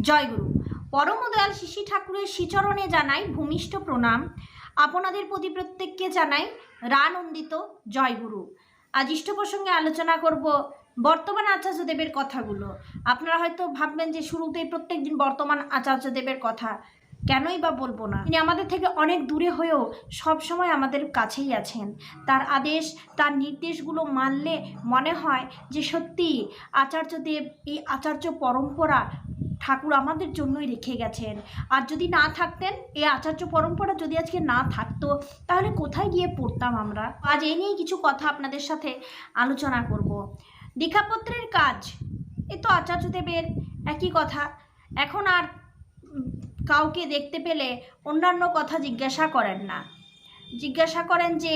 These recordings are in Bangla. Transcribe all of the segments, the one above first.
জয়গুরু পরম দয়াল শিশি ঠাকুরের শ্রীচরণে জানাই ভূমিষ্ঠ প্রণাম। আপনাদের প্রতি প্রত্যেককে জানাই রানন্দিত জয়গুরু আজ ইষ্ট প্রসঙ্গে আলোচনা করব বর্তমান আচার্যদেবের কথাগুলো। আপনারা হয়তো ভাববেন যে শুরুতেই প্রত্যেক দিন বর্তমান আচার্যদেবের কথা। কেনই বা বলব না। তিনি আমাদের থেকে অনেক দূরে হয়েও সব সময় আমাদের কাছেই আছেন। তার আদেশ, তার নির্দেশগুলো মানলে মনে হয় যে সত্যি আচার্যদেব এই আচার্য পরম্পরা ঠাকুর আমাদের জন্যই রেখে গেছেন। আর যদি না থাকতেন এই আচার্য পরম্পরা যদি আজকে না থাকতো, তাহলে কোথায় গিয়ে পড়তাম আমরা? আজ এই নিয়ে কিছু কথা আপনাদের সাথে আলোচনা করব। দীক্ষাপত্রের কাজ, এ তো আচার্যদেবের একই কথা। এখন আর কাউকে দেখতে পেলে অন্যান্য কথা জিজ্ঞাসা করেন না। জিজ্ঞাসা করেন যে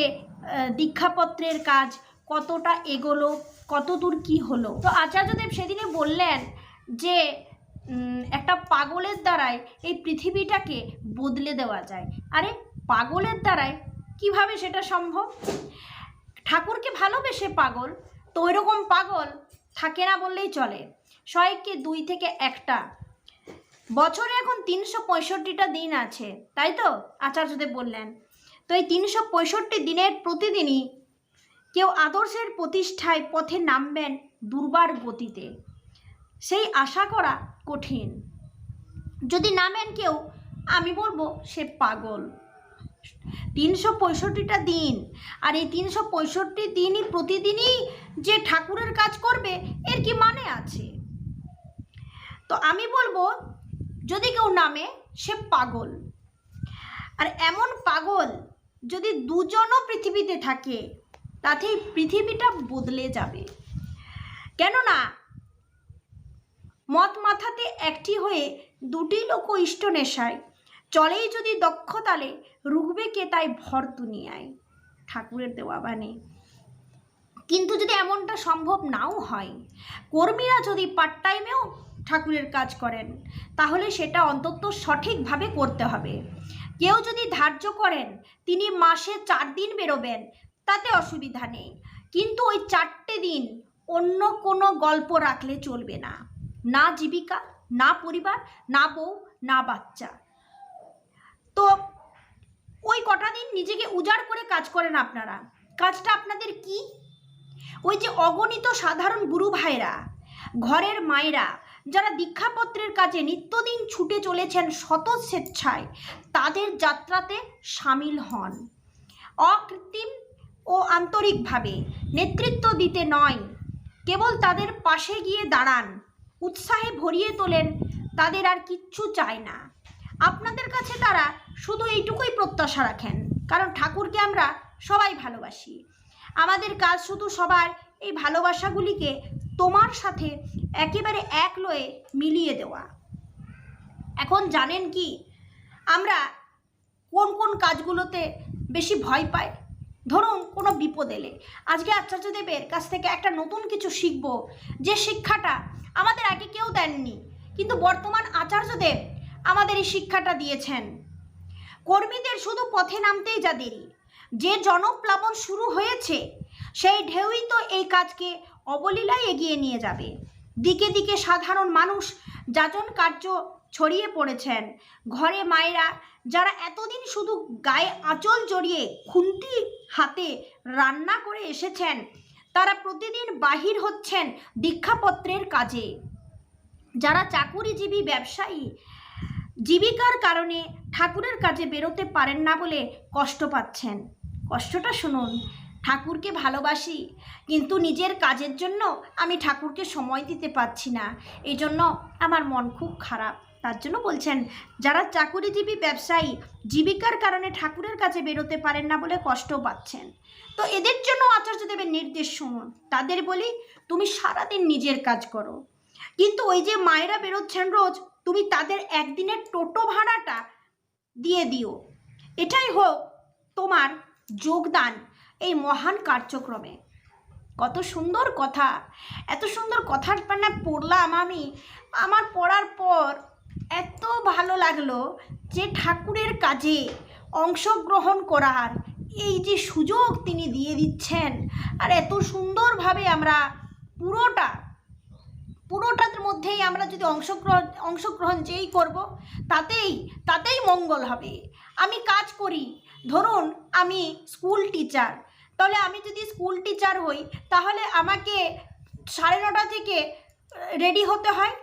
দীক্ষাপত্রের কাজ কতটা এগোলো কত দূর কী হলো? তো আচার্যদেব সেদিনে বললেন যে একটা পাগলের দ্বারাই এই পৃথিবীটাকে বদলে দেওয়া যায়। আরে, পাগলের দ্বারাই কীভাবে সেটা সম্ভব? ঠাকুরকে ভালোবেসে পাগল, তো ওইরকম পাগল থাকে না বললেই চলে। শয়েককে দুই থেকে একটা। বছরে এখন তিনশো পঁয়ষট্টিটা দিন আছে, তাই তো? আচার্যদেব বললেন। তো এই তিনশো পঁয়ষট্টি দিনের প্রতিদিনই কেউ আদর্শের প্রতিষ্ঠায় পথে নামবেন দুর্বার গতিতে। সেই আশা করা কঠিন। যদি নামেন কেউ, আমি বলব সে পাগল। তিনশো পঁয়ষট্টিটা দিন, আর এই তিনশো পঁয়ষট্টি দিনই প্রতিদিনই যে ঠাকুরের কাজ করবে, এর কি মানে আছে? তো আমি বলব, যদি কেউ নামে, সে পাগল। আর এমন পাগল যদি দুজনও পৃথিবীতে থাকে, তাতেই পৃথিবীটা বদলে যাবে। কেননা মত মাথাতে একটি হয়ে দুটি লোক ইষ্ট নেশায় চলেই যদি দক্ষতালে রুখবে কে তাই ভর দুনিয়ায়। ঠাকুরের দেওয়া বাণী। কিন্তু যদি এমনটা সম্ভব নাও হয়, কর্মীরা যদি পার্ট টাইমেও ঠাকুরের কাজ করেন, তাহলে সেটা অন্তত সঠিকভাবে করতে হবে। কেউ যদি ধার্য করেন, তিনি মাসে চার দিন বেরোবেন, তাতে অসুবিধা নেই। কিন্তু ওই চারটে দিন অন্য কোনো গল্প রাখলে চলবে না। না জীবিকা, না পরিবার, না বউ, না বাচ্চা। তো ওই কটা দিন নিজেকে উজাড় করে কাজ করেন আপনারা। কাজটা আপনাদের কি? ওই যে অগণিত সাধারণ গুরু ভাইরা, ঘরের মায়েরা, যারা দীক্ষাপত্রের কাজে নিত্যদিন ছুটে চলেছেন শত স্বেচ্ছায়, তাদের যাত্রাতে সামিল হন। অকৃত্রিম ও আন্তরিকভাবে নেতৃত্ব দিতে নয়, কেবল তাদের পাশে গিয়ে দাঁড়ান। উৎসাহে ভরিয়ে তোলেন, তাদের আর কিচ্ছু চায় না। আপনাদের কাছে তারা শুধু এইটুকুই প্রত্যাশা রাখেন, কারণ ঠাকুরকে আমরা সবাই ভালোবাসি। আমাদের কাজ শুধু সবার এই ভালোবাসাগুলিকে তোমার সাথে একেবারে এক লয়ে মিলিয়ে দেওয়া। এখন জানেন কি, আমরা কোন কোন কাজগুলোতে বেশি ভয় পাই? ধরুন, কোনো বিপদ এলে। আজকে আচার্যদেবের কাছ থেকে একটা নতুন কিছু শিখব, যে শিক্ষাটা আমাদের আগে কেউ দেননি। কিন্তু বর্তমান আচার্যদেব আমাদের এই শিক্ষাটা দিয়েছেন। কর্মীদের শুধু পথে নামতেই যা দেরি। যে জনপ্লাবন শুরু হয়েছে, সেই ঢেউই তো এই কাজকে অবলীলায় এগিয়ে নিয়ে যাবে। দিকে দিকে সাধারণ মানুষ যাজন কার্য ছড়িয়ে পড়েছেন। ঘরে মায়েরা যারা এতদিন শুধু গায়ে আঁচল জড়িয়ে খুন্তি হাতে রান্না করে এসেছেন তারা প্রতিদিন বাহির হচ্ছেন দীক্ষাপত্রের কাজে। যারা চাকুরিজীবী ব্যবসায়ী, জীবিকার কারণে ঠাকুরের কাজে বেরোতে পারেন না বলে কষ্ট পাচ্ছেন। কষ্টটা শুনুন, ঠাকুরকে ভালোবাসি, কিন্তু নিজের কাজের জন্য আমি ঠাকুরকে সময় দিতে পারছি না। এই জন্য আমার মন খুব খারাপ। তার জন্য বলছেন, যারা চাকুরিজীবী ব্যবসায়ী, জীবিকার কারণে ঠাকুরের কাছে বেরোতে পারেন না বলে কষ্ট পাচ্ছেন। তো এদের জন্য আচার্যদেবের নির্দেশ শুনুন। তাদের বলি, তুমি সারাদিন নিজের কাজ করো। কিন্তু ওই যে মায়েরা বেরোচ্ছেন রোজ, তুমি তাদের একদিনের টোটো ভাড়াটা দিয়ে দিও। এটাই হোক তোমার যোগদান এই মহান কার্যক্রমে। কত সুন্দর কথা। এত সুন্দর কথার মানে পড়লাম আমি। আমার পড়ার পর এত ভালো লাগল যে ঠাকুরের কাজে অংশগ্রহণ করার এই যে সুযোগ তিনি দিয়ে দিচ্ছেন। আর এত সুন্দরভাবে আমরা পুরোটা, পুরোটার মধ্যেই আমরা যদি অংশগ্রহণ অংশগ্রহণ যেই করব, তাতেই তাতেই মঙ্গল হবে। আমি কাজ করি। ধরুন আমি স্কুল টিচার। তাহলে আমি যদি স্কুল টিচার হই, তাহলে আমাকে সাড়ে নটা থেকে রেডি হতে হয়।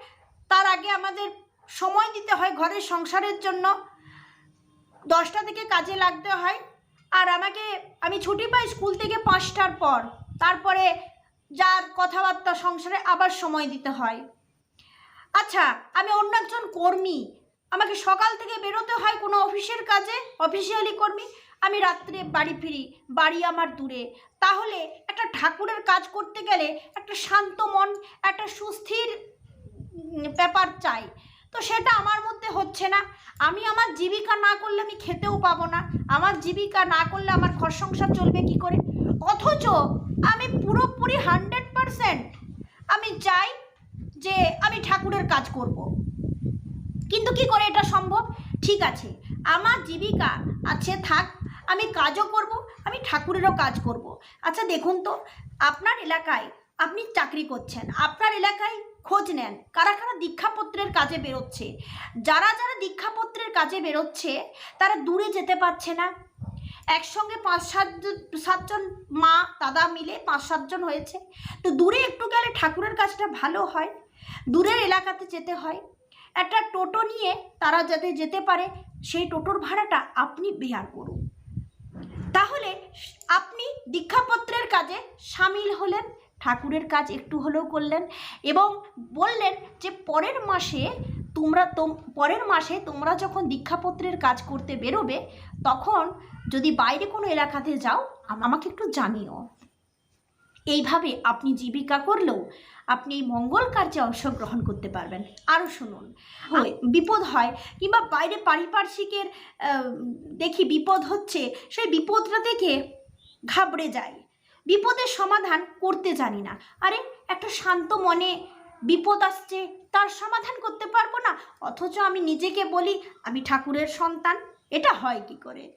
তার আগে আমাদের সময় দিতে হয় ঘরের সংসারের জন্য। দশটা থেকে কাজে লাগতে হয়। আর আমাকে, আমি ছুটি পাই স্কুল থেকে পাঁচটার পর। তারপরে যার কথাবার্তা সংসারে আবার সময় দিতে হয়। আচ্ছা আমি অন্য একজন কর্মী। আমাকে সকাল থেকে বেরোতে হয় কোনো অফিসের কাজে, অফিসিয়ালি কর্মী। আমি রাত্রে বাড়ি ফিরি, বাড়ি আমার দূরে। তাহলে একটা ঠাকুরের কাজ করতে গেলে একটা শান্ত মন, একটা সুস্থির ব্যাপার চাই। তো সেটা আমার মধ্যে হচ্ছে না আমি আমার জীবিকা না করলে আমি খেতেও পাবো না আমার জীবিকা না করলে আমার ঘর সংসার চলবে কি করে অথচ আমি পুরোপুরি হান্ড্রেড পারসেন্ট আমি চাই যে আমি ঠাকুরের কাজ করব। কিন্তু কি করে এটা সম্ভব ঠিক আছে, আমার জীবিকা আছে, থাক, আমি কাজও করব, আমি ঠাকুরেরও কাজ করব। আচ্ছা দেখুন তো, আপনার এলাকায় আপনি চাকরি করছেন, আপনার এলাকায় খোঁজ নেন। কারা কারা দীক্ষাপত্রের কাজে বেরোচ্ছে? যারা যারা দীক্ষাপত্রের কাজে বেরোচ্ছে, তারা দূরে যেতে পারছে না। একসঙ্গে পাঁচ সাতজন সাতজন মা, দাদা মিলে পাঁচ সাতজন হয়েছে। তো দূরে একটু গেলে ঠাকুরের কাজটা ভালো হয়। দূরের এলাকাতে যেতে হয়। একটা টোটো নিয়ে তারা যাতে যেতে পারে, সেই টোটোর ভাড়াটা আপনি বেয়ার করুন। তাহলে আপনি দীক্ষাপত্রের কাজে সামিল হলেন। ঠাকুরের কাজ একটু হলেও করলেন এবং বললেন যে পরের মাসে তোমরা তোম পরের মাসে তোমরা যখন দীক্ষাপত্রের কাজ করতে বেরোবে তখন যদি বাইরে কোনো এলাকাতে যাও আমাকে একটু জানিও। এইভাবে আপনি জীবিকা করলেও আপনি এই মঙ্গল কার্যে অংশগ্রহণ করতে পারবেন। আরও শুনুন বিপদ হয় কিংবা বাইরে পারিপার্শ্বিকের দেখি বিপদ হচ্ছে সেই বিপদটা থেকে ঘাবড়ে যায় বিপদের সমাধান করতে জানি না। আরে, একটা শান্ত মনে বিপদ আসছে, তার সমাধান করতে পারব না, অথচ আমি নিজেকে বলি আমি ঠাকুরের সন্তান, এটা হয় কি করে?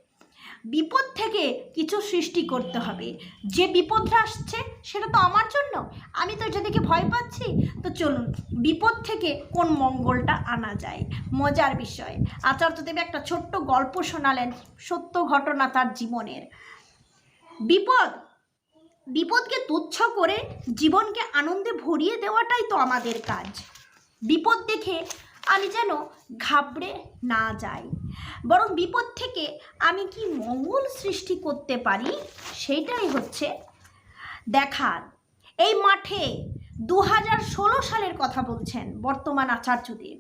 বিপদ থেকে কিছু সৃষ্টি করতে হবে। যে বিপদটা আসছে, সেটা তো আমার জন্য। আমি তো এটা দেখে ভয় পাচ্ছি। তো চলুন, বিপদ থেকে কোন মঙ্গলটা আনা যায়? মজার বিষয়। আচার্যদেব একটা ছোট্ট গল্প শোনালেন সত্য ঘটনা তার জীবনের। বিপদ বিপদকে তুচ্ছ করে জীবনকে আনন্দে ভরিয়ে দেওয়াটাই তো আমাদের কাজ। বিপদ দেখে আমি যেন ঘাবড়ে না যাই। বরং বিপদ থেকে আমি কি মঙ্গল সৃষ্টি করতে পারি সেইটাই হচ্ছে দেখার। এই মাঠে দু হাজার ষোলো সালের কথা বলছেন বর্তমান আচার্যদেব।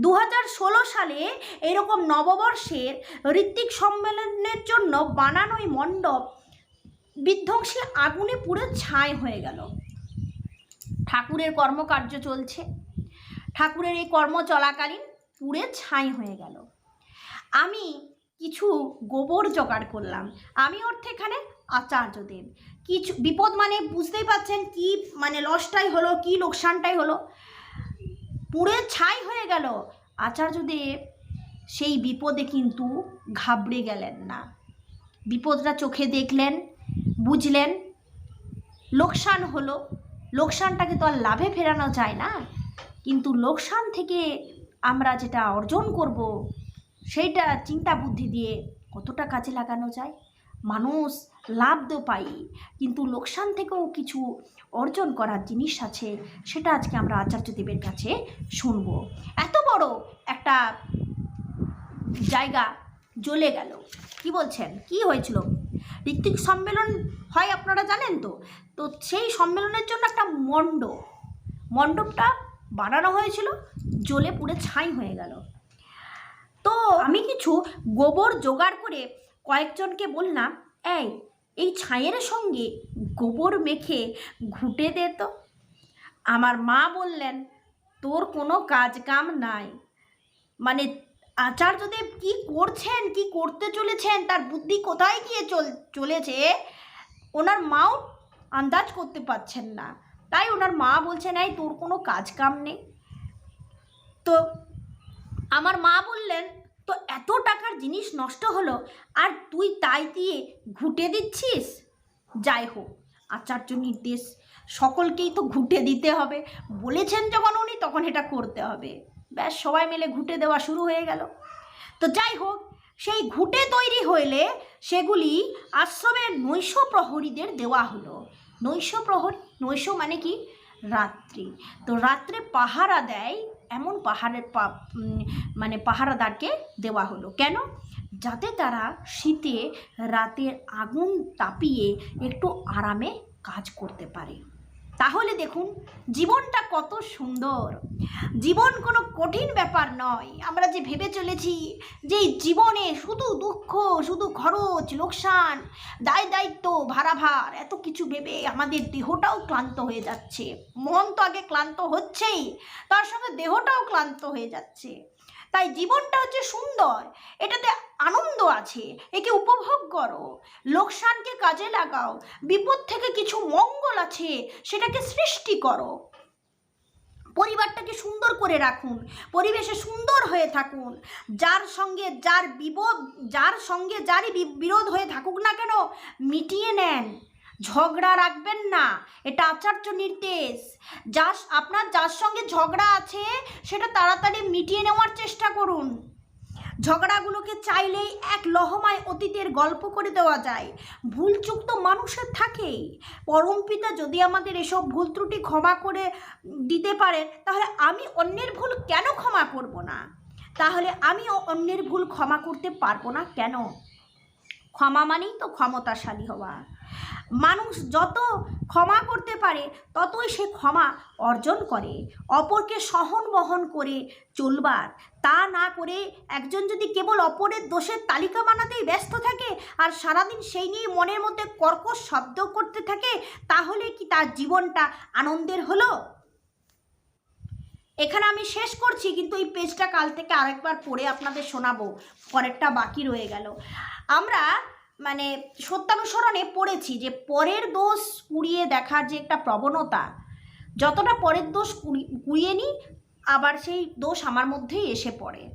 দু হাজার ষোলো সালে এরকম নববর্ষের ঋত্বিক সম্মেলনের জন্য বানানোই মণ্ডপ বিধ্বংসী আগুনে পুরো ছাই হয়ে গেল। ঠাকুরের কর্মকার্য চলছে। ঠাকুরের এই কর্ম চলাকালীন পুড়ে ছাই হয়ে গেল। আমি কিছু গোবর জোগাড় করলাম। আমি অর্থে এখানে আচার্যদেব। কিছু বিপদ মানে বুঝতেই পাচ্ছেন কি মানে লসটাই হলো, কি লোকসানটাই হলো। পুড়ে ছাই হয়ে গেল। আচার্যদেব সেই বিপদে কিন্তু ঘাবড়ে গেলেন না। বিপদটা চোখে দেখলেন। বুঝলেন? লোকসান হলো লোকসানটাকে তো আর লাভে ফেরানো যায় না। কিন্তু লোকসান থেকে আমরা যেটা অর্জন করব, সেইটা চিন্তা বুদ্ধি দিয়ে কতটা কাজে লাগানো যায়? মানুষ লাভ তো পাই কিন্তু লোকসান থেকেও কিছু অর্জন করার জিনিস আছে, সেটা আজকে আমরা আচার্যদেবের কাছে শুনব। এত বড় একটা জায়গা জ্বলে গেল। কি বলছেন? কি হয়েছিল? ঋত্বিক সম্মেলন হয় আপনারা জানেন তো? তো সেই সম্মেলনের জন্য একটা মণ্ডপ। মণ্ডপটা বানানো হয়েছিল, জ্বলে পুড়ে ছাই হয়ে গেল। তো আমি কিছু গোবর জোগাড় করে কয়েকজনকে বললাম, এই এই ছাইয়ের সঙ্গে গোবর মেখে ঘুটে দে তো। আমার মা বললেন, তোর কোনো কাজ কাম নাই। মানে আচার্যদেব কি করছেন, কি করতে চলেছেন, তার বুদ্ধি কোথায় গিয়ে চল, চলেছে? ওনার মাও আন্দাজ করতে পারছেন না। তাই ওনার মা বলছেন এই তোর কোনো কাজ কাম নেই। তো আমার মা বললেন, তো এত টাকার জিনিস নষ্ট হলো, আর তুই তাই দিয়ে ঘুটে দিচ্ছিস? যাই হোক, আচার্য নির্দেশ, সকলকেই তো ঘুটে দিতে হবে। বলেছেন যখন উনি, তখন এটা করতে হবে। ব্যাস, সবাই মিলে ঘুটে দেওয়া শুরু হয়ে গেল। তো যাই হোক, সেই ঘুটে তৈরি হইলে সেগুলি আশ্রমের নৈশ প্রহরীদের দেওয়া হলো। নৈশ প্রহরী নৈশ মানে কি? রাত্রি। তো রাত্রে পাহারা দেয়, এমন পাহাড়ের মানে পাহারাদারকে দেওয়া হলো। কেন? যাতে তারা শীতে রাতের আগুন তাপিয়ে একটু আরামে কাজ করতে পারে। তাহলে দেখুন, জীবনটা কত সুন্দর। জীবন কোনো কঠিন ব্যাপার নয়। আমরা যে ভেবে চলেছি যে জীবনে শুধু দুঃখ, শুধু খরচ, লোকসান, দায় দায়িত্ব ভাড়াভার এত কিছু ভেবে আমাদের দেহটাও ক্লান্ত হয়ে যাচ্ছে। মন তো আগে ক্লান্ত হচ্ছেই, তার সঙ্গে দেহটাও ক্লান্ত হয়ে যাচ্ছে। তাই জীবনটা হচ্ছে সুন্দর। এটাতে আনন্দ আছে, একে উপভোগ করো। লোকসানকে কাজে লাগাও, বিপদ থেকে কিছু মঙ্গল আছে, সেটাকে সৃষ্টি করো। পরিবারটাকে সুন্দর করে রাখুন, পরিবেশে সুন্দর হয়ে থাকুন। যার সঙ্গে যার বিপদ, যার সঙ্গে যারই বিরোধ হয়ে থাকুক না কেন, মিটিয়ে নেন। ঝগড়া রাখবেন না। এটা আচার্য নির্দেশ যার আপনার যার সঙ্গে ঝগড়া আছে, সেটা তাড়াতাড়ি মিটিয়ে নেওয়ার চেষ্টা করুন। ঝগড়াগুলোকে চাইলেই এক লহমায় অতীতের গল্প করে দেওয়া যায়। ভুল চুক তো মানুষের থাকেই পরম পিতা যদি আমাদের এসব ভুল ত্রুটি ক্ষমা করে দিতে পারেন, তাহলে আমি অন্যের ভুল কেন ক্ষমা করব না? তাহলে আমিও অন্যের ভুল ক্ষমা করতে পারব না কেন? ক্ষমা মানেই তো ক্ষমতাশালী হওয়া। মানুষ যত ক্ষমা করতে পারে, ততই সে ক্ষমা অর্জন করে। অপরকে সহন বহন করে চলবার। তা না করে একজন যদি কেবল অপরের দোষের তালিকা বানাতেই ব্যস্ত থাকে আর সারাদিন সেই নিয়ে মনের মধ্যে কর্কশ শব্দ করতে থাকে, তাহলে কি তার জীবনটা আনন্দের হলো? এখানে আমি শেষ করছি, কিন্তু এই পেজটা কাল থেকে আরেকবার পড়ে আপনাদের শোনাবো। পরেরটা বাকি রয়ে গেল। আমরা মানে সত্যানুসরণে পড়েছি যে পরের দোষ কুড়িয়ে দেখার যে একটা প্রবণতা, যতটা পরের দোষ কুড়ি- কুড়িয়ে নিই, আবার সেই দোষ আমার মধ্যেই এসে পড়ে।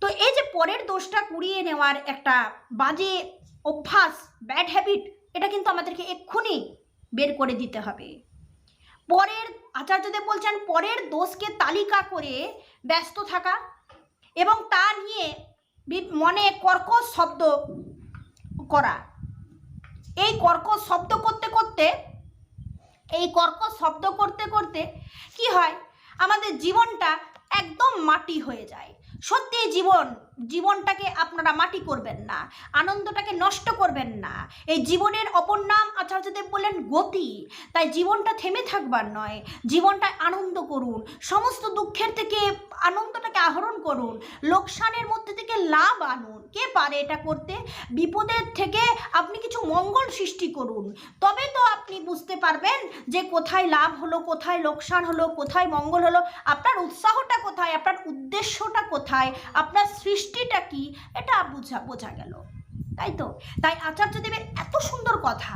তো এই যে পরের দোষটা কুড়িয়ে নেওয়ার একটা বাজে অভ্যাস ব্যাড হ্যাবিট এটা কিন্তু আমাদেরকে এক্ষুনি বের করে দিতে হবে। পরের, আচার্যদেব বলছেন, পরের দোষকে তালিকা করে ব্যস্ত থাকা এবং তা নিয়ে মনে কর্কশ শব্দ করা। এই কর্কশ শব্দ করতে করতে, এই কর্কশ শব্দ করতে করতে কি হয়? আমাদের জীবনটা একদম মাটি হয়ে যায়। সত্যি জীবন জীবনটাকে আপনারা মাটি করবেন না, আনন্দটাকে নষ্ট করবেন না। এই জীবনের অপর নাম আচার্যদেব বললেন গতি। তাই জীবনটা থেমে থাকবার নয় জীবনটা আনন্দ করুন, সমস্ত দুঃখের থেকে আনন্দটাকে আহরণ করুন, লোকসানের মধ্যে থেকে লাভ আনুন। কে পারে এটা করতে? বিপদের থেকে আপনি কিছু মঙ্গল সৃষ্টি করুন। তবে তো আপনি বুঝতে পারবেন যে কোথায় লাভ হলো, কোথায় লোকসান হলো, কোথায় মঙ্গল হলো, আপনার উৎসাহটা কোথায়, আপনার উদ্দেশ্যটা কোথায়, আপনার সৃষ্টিটা কি? এটা বোঝা বোঝা গেল। তাই তো? তাই আচার্য দেবের এত সুন্দর কথা,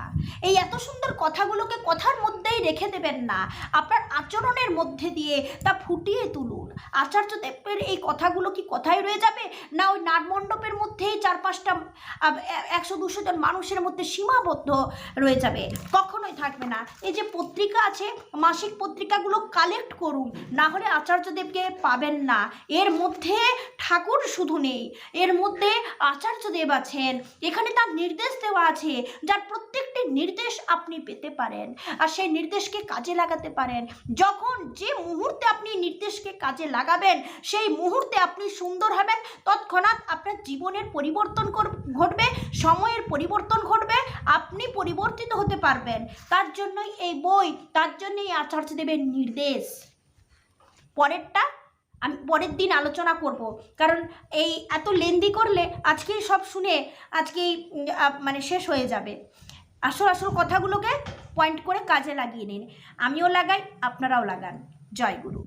এই এত সুন্দর কথাগুলোকে কথার মধ্যেই রেখে দেবেন না। আপনার আচরণের মধ্যে দিয়ে তা ফুটিয়ে তুলুন। আচার্যদেবের এই কথাগুলো কি কথাই রয়ে যাবে? না ওই নাটমণ্ডপের মধ্যেই চার পাঁচটা একশো দুশো জন মানুষের মধ্যে সীমাবদ্ধ রয়ে যাবে? কখনোই থাকবে না। এই যে পত্রিকা আছে, মাসিক পত্রিকাগুলো কালেক্ট করুন। না হলে আচার্যদেবকে পাবেন না। এর মধ্যে ঠাকুর শুধু নেই। এর মধ্যে আচার্যদেব আছেন। এখানে তার নির্দেশ দেওয়া আছে, যার প্রত্যেকটি নির্দেশ আপনি পেতে পারেন। আর সেই নির্দেশকে কাজে লাগাতে পারেন। যখন যে মুহূর্তে আপনি নির্দেশকে কাজে লাগাবেন, সেই মুহূর্তে আপনি সুন্দর হবেন। তৎক্ষণাৎ আপনার জীবনের পরিবর্তন ঘটবে, সময়ের পরিবর্তন ঘটবে, আপনি পরিবর্তিত হতে পারবেন। তার জন্যই এই বই, তার জন্যই আচার্যদেবের নির্দেশ। পরেরটা আমি পরের দিন আলোচনা করব। কারণ এই এত লেন্দি করলে আজকেই সব শুনে আজকেই মানে শেষ হয়ে যাবে। আসল আসল কথাগুলোকে পয়েন্ট করে কাজে লাগিয়ে নিন। আমিও লাগাই, আপনারাও লাগান। জয় গুরু।